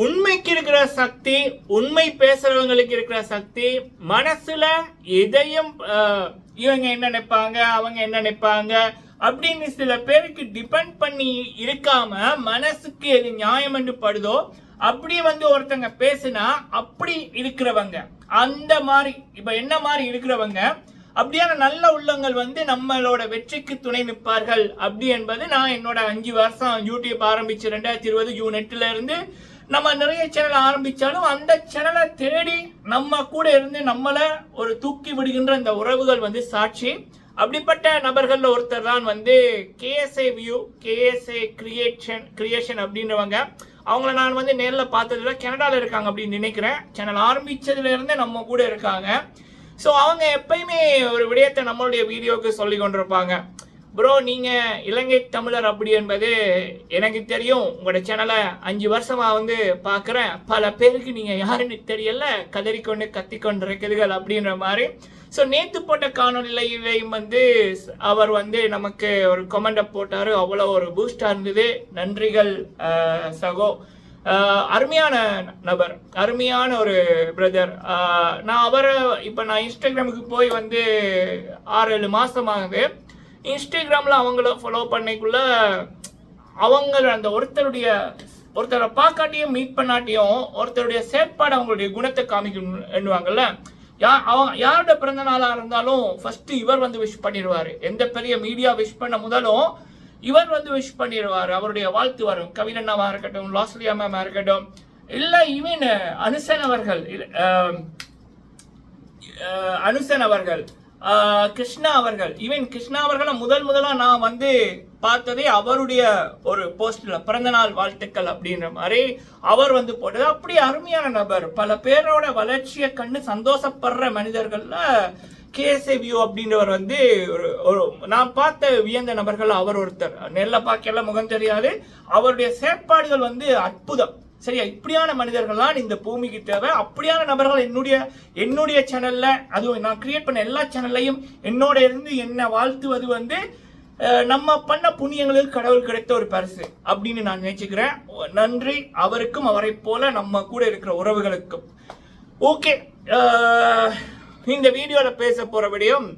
உண்மைக்கு இருக்கிற சக்தி உண்மை பேசுறவங்களுக்கு இருக்கிற சக்தி மனசுல எதையும் இவங்க என்ன நினைப்பாங்க அவங்க என்ன நினைப்பாங்க அப்படின்னு சில பேருக்கு டிபெண்ட் பண்ணி இருக்காம மனசுக்கு எது நியாயம் என்று படுதோ அப்படி வந்து ஒருத்தங்க பேசுனா அப்படி இருக்கிறவங்க. அந்த மாதிரி இப்ப என்ன மாதிரி இருக்கிறவங்க? அப்படியான நல்ல உள்ளங்கள் வந்து நம்மளோட வெற்றிக்கு துணை நிற்பார்கள். அப்படி என்பது நான் என்னோட அஞ்சு வருஷம் யூடியூப் ஆரம்பிச்சு ரெண்டாயிரத்தி இருபது ஜூன் எட்டுல இருந்து நம்ம நிறைய சேனல் ஆரம்பிச்சாலும் அந்த சேனலை தேடி நம்ம கூட இருந்து நம்மளை ஒரு தூக்கி விடுகின்ற இந்த உறவுகள் வந்து சாட்சி. அப்படிப்பட்ட நபர்களில் ஒருத்தர் தான் வந்து KSA view KSA creation creation அப்படின்றவங்க. அவங்கள நான் வந்து நேரில் பார்த்ததுல கனடாவில் இருக்காங்க அப்படின்னு நினைக்கிறேன். சேனல் ஆரம்பித்ததுலேருந்தே நம்ம கூட இருக்காங்க. ஸோ அவங்க எப்பயுமே ஒரு விடயத்தை நம்மளுடைய வீடியோவுக்கு சொல்லி கொண்டிருப்பாங்க. ப்ரோ நீங்கள் இலங்கை தமிழர் அப்படி என்பது எனக்கு தெரியும். உங்களோட சேனலை அஞ்சு வருஷமாக வந்து பார்க்குறேன். பல பேருக்கு நீங்கள் யாருன்னு தெரியல. கதறிக்கொண்டு கத்திக்கொண்டு இருக்குதுகள் அப்படின்ற மாதிரி. ஸோ நேற்று போட்ட காணொலியிலையும் வந்து அவர் வந்து நமக்கு ஒரு கொமெண்டை போட்டார். அவ்வளோ ஒரு பூஸ்டாக இருந்தது. நன்றிகள் சகோ. அருமையான நபர். அருமையான ஒரு பிரதர் நான் அவரை இப்போ நான் இன்ஸ்டாகிராமுக்கு போய் வந்து ஆறு ஏழு மாதம் ஆகுது இன்ஸ்டாகிராமில் அவங்கள ஃபாலோ பண்ணிக்குள்ள அவங்க அந்த ஒருத்தருடைய ஒருத்தரை பார்க்காட்டியும் மீட் பண்ணாட்டியும் ஒருத்தருடைய செயற்பாடு அவங்களுடைய குணத்தை காமிக்கணும் எண்ணுவாங்கல்ல? யார் அவங்க யாரோட பிறந்த நாளாக இருந்தாலும் ஃபஸ்ட்டு இவர் வந்து விஷ் பண்ணிடுவார். எந்த பெரிய மீடியா விஷ் பண்ண முதலும் இவர் வந்து விஷ் பண்ணிடுவார். அவருடைய வாழ்த்து வரும். கவினண்ணாவா இருக்கட்டும் லாஸ்லியா மேமாக இருக்கட்டும் இல்லை ஈவன் அனுசன் அவர்கள் அனுசன் அவர்கள். கிருஷ்ணா அவர்கள். ஈவன் கிருஷ்ணா அவர்களை முதல் முதலாக நான் வந்து பார்த்ததே அவருடைய ஒரு போஸ்டில் பிறந்தநாள் வாழ்த்துக்கள் அப்படின்ற மாதிரி அவர் வந்து போட்டது. அப்படி அருமையான நபர். பல பேரோட வளர்ச்சியை கண்டு சந்தோஷப்படுற மனிதர்களில் கேஎஸ்ஏ வியூ அப்படின்றவர் வந்து ஒரு ஒரு நான் பார்த்த வியந்த நபர்கள் அவர் ஒருத்தர். நெல்ல பார்க்கல முகம் தெரியாது. அவருடைய செயற்பாடுகள் வந்து அற்புதம். சரியா? இப்படியான மனிதர்கள்லாம் இந்த பூமிக்கு தேவை. அப்படியான நபர்கள் என்னுடைய என்னுடைய சேனல்ல அதுவும் நான் கிரியேட் பண்ண எல்லா சேனல்லையும் என்னோட இருந்து என்ன வாழ்த்துவது வந்து நம்ம பண்ண புண்ணியங்களுக்கு கடவுள் கிடைத்த ஒரு பரிசு அப்படின்னு நான் நினைச்சுக்கிறேன். நன்றி. அவருக்கும் அவரை போல நம்ம கூட இருக்கிற உறவுகளுக்கும். ஓகே. இந்த வீடியோவில் பேச போற விடயம்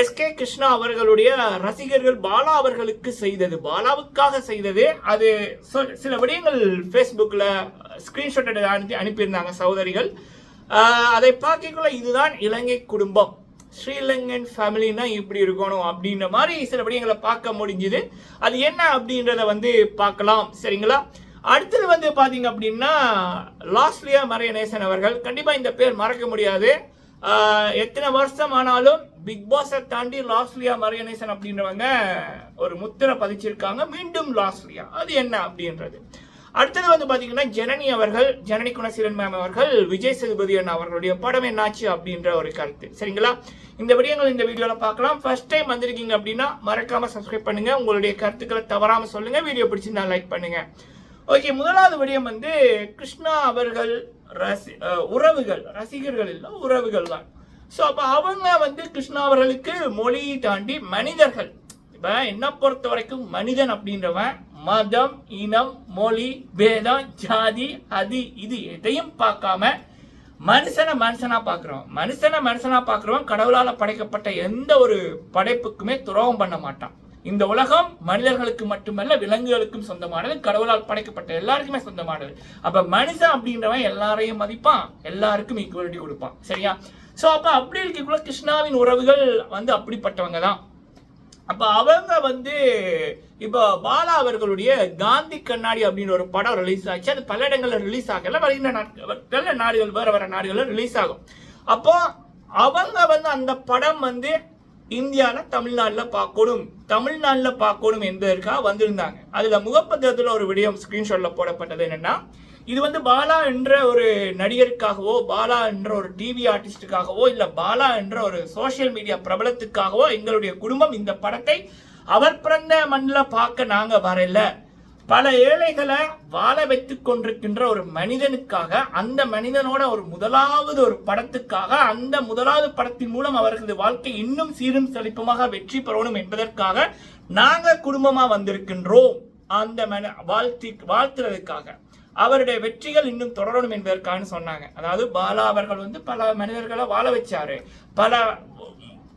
எஸ்கே கிருஷ்ணா அவர்களுடைய ரசிகர்கள் பாலா அவர்களுக்கு செய்தது. பாலாவுக்காக செய்தது. அது சில விடயங்கள் ஃபேஸ்புக்கில் ஸ்க்ரீன்ஷாட் அனுப்பி அனுப்பியிருந்தாங்க சகோதரிகள். அதை பார்க்கக்குள்ள இதுதான் இலங்கை குடும்பம். ஸ்ரீலங்கன் ஃபேமிலினா இப்படி இருக்கணும் அப்படின்ற மாதிரி சில விடயங்களை பார்க்க முடிஞ்சுது. அது என்ன அப்படின்றத வந்து பார்க்கலாம். சரிங்களா? அடுத்தது வந்து பார்த்தீங்க அப்படின்னா லாஸ்லியா மறையநேசன் அவர்கள். கண்டிப்பாக இந்த பேர் மறக்க முடியாது. எத்தனை வருஷம் ஆனாலும் பிக் பாஸை தாண்டி லாஸ்லியா மரியனேசன் அப்படின்றவங்க ஒரு முத்திரை பதிச்சிருக்காங்க. மீண்டும் லாஸ்லியா அது என்ன அப்படின்றது. அடுத்தது வந்து பார்த்தீங்கன்னா ஜனனி அவர்கள் ஜனனி குணசீலன் மேம் அவர்கள் விஜய் சேதுபதி அண்ணா அவர்களுடைய படம் என்னாச்சு அப்படின்ற ஒரு கருத்து. சரிங்களா? இந்த விடயங்கள் இந்த வீடியோவில் பார்க்கலாம். ஃபர்ஸ்ட் டைம் வந்திருக்கீங்க அப்படின்னா மறக்காமல் சப்ஸ்கிரைப் பண்ணுங்க. உங்களுடைய கருத்துக்களை தவறாமல் சொல்லுங்கள் வீடியோ பிடிச்சிருந்தா லைக் பண்ணுங்கள் ஓகே முதலாவது விடயம் வந்து கிருஷ்ணா அவர்கள் ரசி உறவுகள் ரசிகர்கள் இல்லை உறவுகள் தான். ஸோ அப்போ அவங்க வந்து கிருஷ்ணா அவர்களுக்கு மொழியை தாண்டி மனிதர்கள். இப்போ என்ன பொறுத்த வரைக்கும் மனிதன் அப்படின்றவன் மதம் இனம் மொழி பேதம் ஜாதி அது இது எதையும் பார்க்காம மனுஷனை மனுஷனா பார்க்குறவன். மனுஷனை மனுஷனா பார்க்குறவன் கடவுளால் படைக்கப்பட்ட எந்த ஒரு படைப்புக்குமே துரோகம் பண்ண மாட்டான். இந்த உலகம் மனிதர்களுக்கு மட்டுமல்ல விலங்குகளுக்கும் சொந்தமானது. கடவுளால் படைக்கப்பட்ட எல்லாருக்குமே சொந்தமானது. அப்ப மனிதன் அப்படின்றவன் எல்லாரையும் மதிப்பான் எல்லாருக்கும் ஈக்குவலிட்டி கொடுப்பான். சரியா? சோ அப்ப அப்படி இருக்கக்குள்ள கிருஷ்ணாவின் உறவுகள் வந்து அப்படிப்பட்டவங்க தான். அப்ப அவங்க வந்து இப்போ பாலா அவர்களுடைய காந்தி கண்ணாடி அப்படின்ற ஒரு படம் ரிலீஸ் ஆச்சு. அது பல இடங்களில் ரிலீஸ் ஆகல. வருகின்ற நாட்கள் நாடுகள் வேற வேற நாடுகள்ல ரிலீஸ் ஆகும். அப்போ அவங்க வந்து அந்த படம் வந்து இந்தியால தமிழ்நாட்டில் பார்க்கணும் தமிழ்நாட்டில் பார்க்கணும் என்பதற்காக வந்திருந்தாங்க. அதுல முகப்பத்திரத்தில் ஒரு விடயம் ஸ்கிரீன்ஷாட்ல போடப்பட்டது என்னன்னா இது வந்து பாலா என்ற ஒரு நடிகருக்காகவோ பாலா என்ற ஒரு டிவி ஆர்டிஸ்டுக்காகவோ இல்ல பாலா என்ற ஒரு சோஷியல் மீடியா பிரபலத்துக்காகவோ எங்களுடைய குடும்பம் இந்த படத்தை அவர் பிறந்த மண்ணில் பார்க்க நாங்க வரல. பல ஏழைகளை வாழ வைத்துக் கொண்டிருக்கின்ற ஒரு மனிதனுக்காக அந்த மனிதனோட ஒரு முதலாவது ஒரு படத்துக்காக அந்த முதலாவது படத்தின் மூலம் அவர்களது வாழ்க்கை இன்னும் சீரும் செழிப்புமாக வெற்றி பெறணும் என்பதற்காக நாங்க குடும்பமா வந்திருக்கின்றோம். அந்த மன வாழ்த்தி வாழ்த்துறதுக்காக. அவருடைய வெற்றிகள் இன்னும் தொடரணும் என்பதற்காக சொன்னாங்க. அதாவது பாலா அவர்கள் வந்து பல மனிதர்களை வாழ வச்சாரு. பல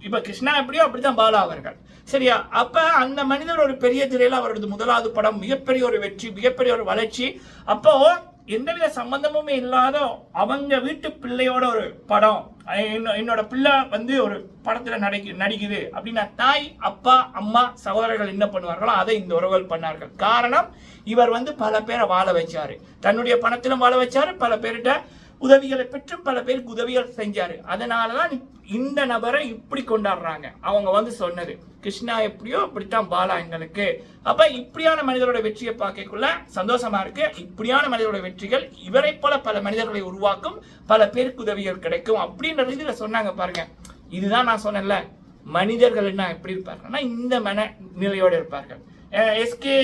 இப்போ கிருஷ்ணா எப்படியோ அப்படித்தான் பாலா அவர்கள். சரியா? அப்போ அந்த மனிதர் ஒரு பெரிய திரையில் அவரது முதலாவது படம் மிகப்பெரிய ஒரு வெற்றி மிகப்பெரிய ஒரு வளர்ச்சி. அப்போ எந்தவித சம்பந்தமுமே இல்லாத அவங்க வீட்டு பிள்ளையோட ஒரு படம் என்ன- என்னோட பிள்ளை வந்து ஒரு படத்தில் நடிக்கு நடிக்குது அப்படின்னா தாய் அப்பா அம்மா சகோதரர்கள் என்ன பண்ணுவார்களோ அதை இந்த உறவுகள் பண்ணார்கள். காரணம் இவர் வந்து பல பேரை வாழ வச்சாரு. தன்னுடைய பணத்திலும் வாழ வச்சாரு பல பேர்கிட்ட உதவிகளை பெற்று பல பேருக்கு உதவிகள் செஞ்சாரு. அதனால தான் இந்த நபரை இப்படி கொண்டாடுறாங்க. அவங்க வந்து சொன்னது கிருஷ்ணா எப்படியோ இப்படித்தான் பாலா எங்களுக்கு. அப்ப இப்படியான மனிதரோட வெற்றியை பார்க்கக்குள்ள சந்தோஷமா இருக்கு. இப்படியான மனிதரோட வெற்றிகள் இவரை போல பல மனிதர்களை உருவாக்கும் பல பேருக்கு உதவிகள் கிடைக்கும் அப்படின்ற இதுல சொன்னாங்க பாருங்க. இதுதான் நான் சொன்னேன்ல மனிதர்கள் என்ன எப்படி இருப்பாருன்னா இந்த மன நிலையோட இருப்பார்கள். எஸ்கே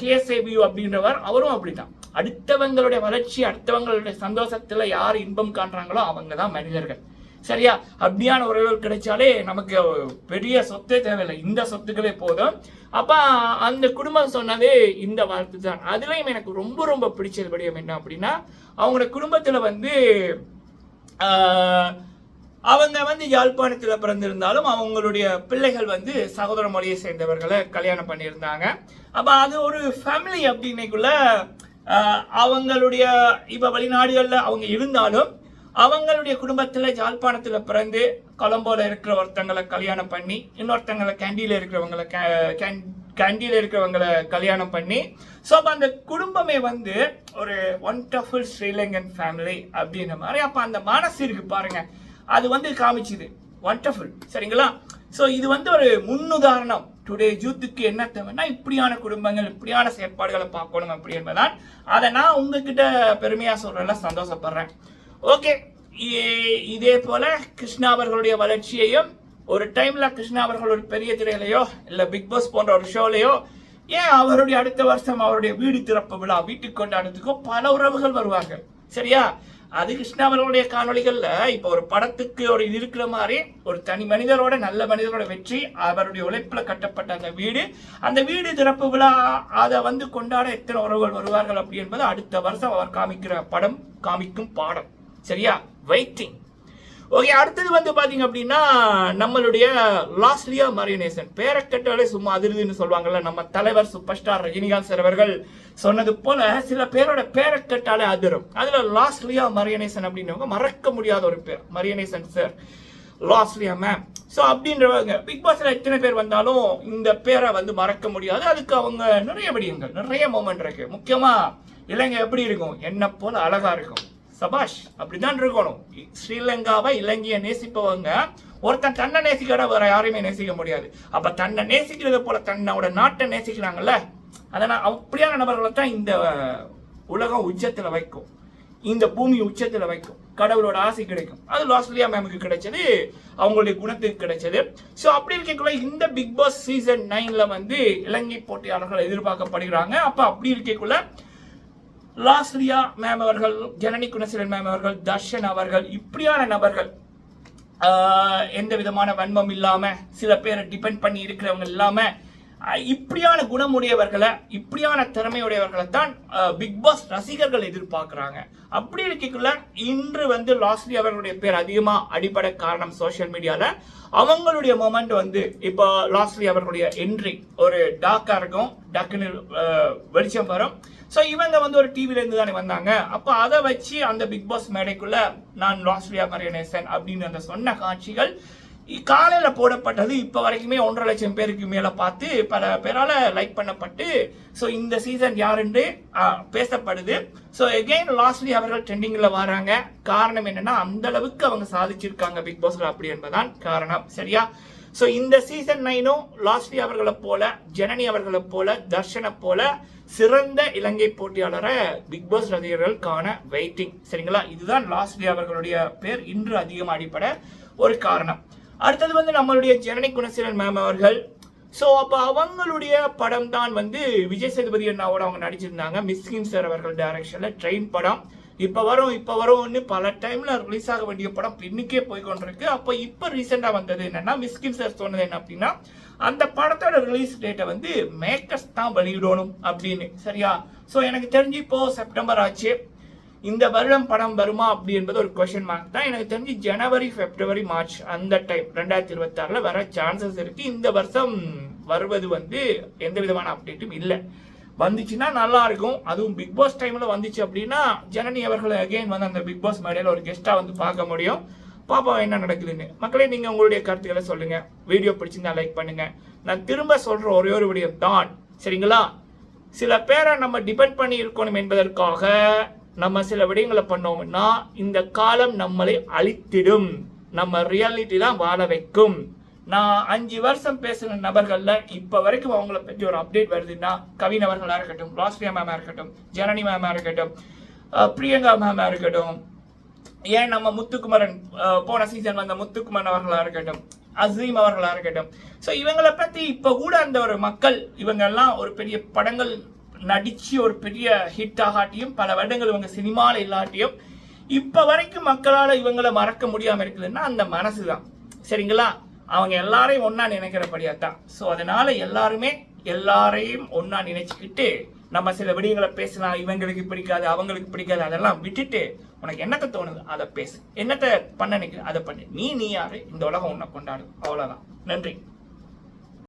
கேஎஸ்ஏபியூ அப்படின்றவர் அவரும் அப்படிதான் அடுத்தவங்களுடைய வளர்ச்சி அடுத்தவங்களுடைய சந்தோஷத்துல யார் இன்பம் காண்றாங்களோ அவங்க தான் மனிதர்கள். சரியா? அப்படியான உறவுகள் கிடைச்சாலே நமக்கு பெரிய சொத்தே தேவையில்லை. இந்த சொத்துக்களே போதும். அப்ப அந்த குடும்பம் சொன்னதே இந்த வார்த்தை தான். அதுலயும் எனக்கு ரொம்ப ரொம்ப பிடிச்சது விடயம் என்ன அப்படின்னா அவங்களோட குடும்பத்துல வந்து அவங்க வந்து யாழ்ப்பாணத்தில் பிறந்திருந்தாலும் அவங்களுடைய பிள்ளைகள் வந்து சகோதர மொழியை சேர்ந்தவர்களை கல்யாணம் பண்ணியிருந்தாங்க. அப்போ அது ஒரு ஃபேமிலி அப்படின்னைக்குள்ள அவங்களுடைய இப்போ வெளிநாடுகளில் அவங்க இருந்தாலும் அவங்களுடைய குடும்பத்தில் யாழ்ப்பாணத்தில் பிறந்து கொலம்போல இருக்கிற ஒருத்தங்களை கல்யாணம் பண்ணி இன்னொருத்தங்களை கேண்டியில் இருக்கிறவங்களை கேண்டியில் இருக்கிறவங்களை கல்யாணம் பண்ணி ஸோ அப்போ அந்த குடும்பமே வந்து ஒரு ஒன்டர்ஃபுல் ஸ்ரீலங்கன் ஃபேமிலி அப்படின்ற மாதிரி அப்போ அந்த மனசு இருக்கு பாருங்க. அது வந்து காமிச்சுது. ஒன்டர்ஃபுல் சரிங்களா? ஸோ இது வந்து ஒரு முன்னுதாரணம். டுடே யூத்துக்கு என்ன தேவைன்னா இப்படியான குடும்பங்கள் இப்படியான செயற்பாடுகளை பார்க்கணும் அப்படி என்பதான் அதை நான் உங்ககிட்ட பெருமையாக சொல்றதுல சந்தோஷப்படுறேன். ஓகே. இதே போல கிருஷ்ணா அவர்களுடைய வளர்ச்சியையும் ஒரு டைம்ல கிருஷ்ணா அவர்கள் ஒரு பெரிய திரையிலையோ இல்ல பிக் பாஸ் போன்ற ஒரு ஷோலையோ ஏன் அவருடைய அடுத்த வருஷம் அவருடைய வீடு திறப்பு விழா வீட்டுக்கு கொண்டாடுறதுக்கோ பல உறவுகள் வருவாங்க சரியா? அது கிருஷ்ணா அவர்களுடைய காணொலிகள்ல இப்ப ஒரு படத்துக்கு ஒரு இது இருக்கிற மாதிரி ஒரு தனி மனிதரோட நல்ல மனிதரோட வெற்றி அவருடைய உழைப்புல கட்டப்பட்ட அந்த வீடு அந்த வீடு திறப்பு விழா அதை வந்து கொண்டாட எத்தனை உறவுகள் வருவார்கள் அப்படி என்பது அடுத்த வருஷம் அவர் காமிக்கிற படம் காமிக்கும் பாடம். சரியா? வெயிட்டிங் ஓகே அடுத்தது வந்து பார்த்தீங்க அப்படின்னா நம்மளுடைய லாஸ்லியா மரியனேசன் பேரை கேட்டாலே சும்மா அதிருதுன்னு சொல்லுவாங்கல்ல நம்ம தலைவர் சூப்பர் ஸ்டார் ரஜினிகாந்த் சார் அவர்கள் சொன்னது போல சில பேரோட பேரை கேட்டாலே அதிரும். அதுல லாஸ்லியா மரியனேசன் அப்படின்றவங்க மறக்க முடியாத ஒரு பேர் Mariyanesan sir Losliya ma'am so அப்படின்றவங்க பிக் பாஸ்ல எத்தனை பேர் வந்தாலும் இந்த பேரை வந்து மறக்க முடியாது. அதுக்கு அவங்க நிறைய விடியுங்கள் நிறைய மூமெண்ட் இருக்கு. முக்கியமா இலங்கை எப்படி இருக்கும்? என்ன போல அழகா இருக்கும். சபாஷ் அப்படிதான் இருக்கணும். ஸ்ரீலங்காவை இலங்கையை நேசிப்பவங்க ஒருத்தன் தன்னை நேசிக்கிறத வேற யாரையுமே நேசிக்க முடியாது. அப்ப தன்னை நேசிக்கிறது போல தன்னோட நாட்டை நேசிக்கிறாங்கல்ல? அதனால் அப்படியான நபர்களை தான் இந்த உலகம் உச்சத்தில் வைக்கும். இந்த பூமி உச்சத்தில் வைக்கும். கடவுளோட ஆசை கிடைக்கும். அது லாஸ்லியா மேமுக்கு கிடைச்சது அவங்களுடைய குணத்துக்கு கிடைச்சது. ஸோ அப்படி இருக்கக்குள்ள இந்த பிக் பாஸ் சீசன் நைன்ல வந்து இலங்கை போட்டியாளர்கள் எதிர்பார்க்கப்படுகிறாங்க. அப்ப அப்படி இருக்கக்குள்ள லாஸ்லியா மேம் அவர்கள் ஜனனி குணசீலன் மேம் அவர்கள் தர்ஷன் அவர்கள் இப்படியான நபர்கள் எந்த விதமான வன்மம் இல்லாமல் சில பேரை டிபெண்ட் பண்ணி இருக்கிறவங்க இல்லாமல் இப்படியான குணமுடையவர்களை இப்படியான திறமையுடையவர்களை தான் பிக் பாஸ் ரசிகர்கள் எதிர்பார்க்குறாங்க. அப்படி இருக்கக்குள்ள இன்று வந்து லாஸ்லி அவர்களுடைய பேர் அதிகமாக அடிப்படை காரணம் சோஷியல் மீடியாவில் அவங்களுடைய மொமெண்ட் வந்து இப்போ லாஸ்லி அவர்களுடைய என்ட்ரி ஒரு டாக்காக இருக்கும் டக்குன்னு வெளிச்சம் வரும். ஸோ இவங்க வந்து ஒரு டிவிலேருந்து தானே வந்தாங்க. அப்போ அதை வச்சு அந்த பிக் பாஸ் மேடைக்குள்ள நான் லாஸ்லியா மரியனேசன் அப்படின்னு அந்த சொன்ன காட்சிகள் காலையில் போடப்பட்டது இப்போ வரைக்குமே ஒன்றரை லட்சம் பேருக்கு மேலே பார்த்து பல பேரால் லைக் பண்ணப்பட்டு ஸோ இந்த சீசன் யாருன்னு பேசப்படுது. ஸோ எகெயின் லாஸ்ட்லி அவர்கள் ட்ரெண்டிங்கில் வராங்க. காரணம் என்னென்னா அந்தளவுக்கு அவங்க சாதிச்சிருக்காங்க பிக் பாஸில் அப்படி என்பதான் காரணம். சரியா? ஸோ இந்த சீசன் நைனும் லாஸ்ட்லி அவர்களை போல ஜனனி அவர்களை போல தர்ஷனை போல சிறந்த இலங்கை போட்டியாளரை பிக் பாஸ் ரசிகர்கள் காண வெயிட்டிங் சரிங்களா? இதுதான் லாஸ்ட்லி அவர்களுடைய பேர். இன்று அதிகம் அடிப்பட ஒரு காரணம். அடுத்தது வந்து நம்மளுடைய ஜனனி குணசீலன் மேம் அவர்கள். ஸோ அப்போ அவங்களுடைய படம் தான் வந்து விஜய் சேதுபதி அண்ணாவோட அவங்க நடிச்சிருந்தாங்க. மிஸ்கின் சார் அவர்கள் டைரக்ஷனில் ட்ரெயின் படம். இப்போ வரும் இப்போ வரும்னு பல டைமில் ரிலீஸ் ஆக வேண்டிய படம் பின்னுக்கே போய் கொண்டிருக்கு. அப்போ இப்போ ரீசெண்டாக வந்தது என்னென்னா மிஸ்கின் சார் சொன்னது என்ன அப்படின்னா அந்த படத்தோட ரிலீஸ் டேட்டை வந்து மேக்கர்ஸ் தான் வெளியிடணும் அப்படின்னு. சரியா? ஸோ எனக்கு தெரிஞ்சு இப்போது செப்டம்பர் ஆச்சு. இந்த வருடம் படம் வருமா அப்படி என்பது ஒரு கொஷின் மார்க் தான். எனக்கு தெரிஞ்சு ஜனவரி பிப்ரவரி மார்ச் அந்த டைம் ரெண்டாயிரத்தி இருபத்தி வர சான்சஸ் இருக்கு. இந்த வருஷம் வருவது வந்து எந்த விதமான அப்டேட்டும் இல்லை. வந்துச்சுன்னா நல்லா இருக்கும். அதுவும் பிக் பாஸ் டைம்ல வந்துச்சு அப்படின்னா ஜனனி அவர்களை அகைன் வந்து அந்த பிக் பாஸ் மேடையில் ஒரு கெஸ்டா வந்து பார்க்க முடியும். பாப்பா என்ன நடக்குதுன்னு? மக்களே நீங்க உங்களுடைய கருத்துக்களை சொல்லுங்க. வீடியோ பிடிச்சிருந்தா லைக் பண்ணுங்க. நான் திரும்ப சொல்ற ஒரே ஒரு விடியம் தான். சரிங்களா? சில பேரை நம்ம டிபெண்ட் பண்ணி இருக்கணும் என்பதற்காக நம்ம சில விடயங்களை பண்ணோம்னா இந்த காலம் நம்மளை அழித்திடும். நம்ம ரியாலிட்டி தான் வாழ வைக்கும். நான் அஞ்சு வருஷம் பேசின நபர்களில் இப்போ வரைக்கும் அவங்கள பற்றி ஒரு அப்டேட் வருதுன்னா கவின் அவர்களா இருக்கட்டும் ராஸ்ரியா மேமாக இருக்கட்டும் ஜனனி மேமாக இருக்கட்டும் பிரியங்கா மேமாக இருக்கட்டும் ஏன் நம்ம முத்துக்குமரன் போன சீசன் வந்த முத்துக்குமரன் அவர்களாக இருக்கட்டும் அசீம் அவர்களாக இருக்கட்டும். ஸோ இவங்களை பற்றி இப்போ கூட அந்த ஒரு மக்கள் இவங்கெல்லாம் ஒரு பெரிய படங்கள் நடித்து ஒரு பெரிய ஹிட் ஆகாட்டியும் பல வருடங்கள் இவங்க சினிமாவில் இல்லாட்டியும் இப்போ வரைக்கும் மக்களால் இவங்களை மறக்க முடியாமல் இருக்குதுன்னா அந்த மனசு தான் சரிங்களா? அவங்க எல்லாரையும் ஒன்றா நினைக்கிறபடியாக தான் ஸோ அதனால் எல்லாருமே எல்லாரையும் ஒன்றா நினைச்சுக்கிட்டு நம்ம சில விடயங்களை பேசலாம் இவங்களுக்கு பிடிக்காது அவங்களுக்கு பிடிக்காது அதெல்லாம் விட்டுட்டு உனக்கு என்னத்தை தோணுது? அதை பேசு. என்னத்தை பண்ண நினைக்கிற? அதை பண்ணு. நீ நீ யாரு? இந்த உலகம் உன்னை கொண்டாடு அவ்வளோதான் நன்றி.